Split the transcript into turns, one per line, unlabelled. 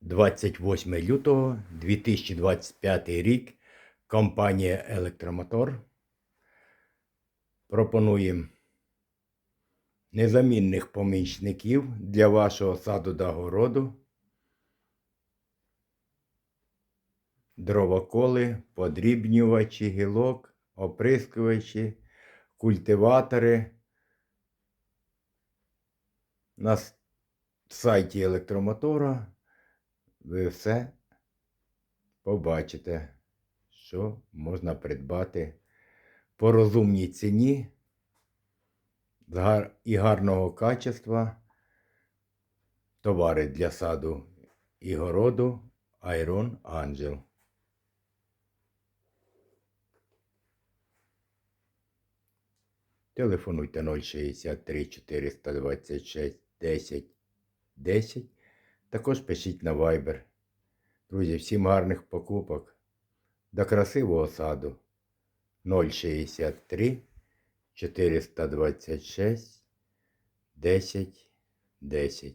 28 лютого 2025 рік. Компанія Електромотор. Пропонуємо незамінних помічників для вашого саду та городу. Дровоколи, подрібнювачі, гілок, оприскувачі, культиватори. На сайті електромотора ви все побачите, що можна придбати по розумній ціні і гарного качества товари для саду і городу Iron Angel. Телефонуйте 063 426 10 10. Також пишіть на Viber. Друзі, всім гарних покупок. До красивого саду 063 426 10 10.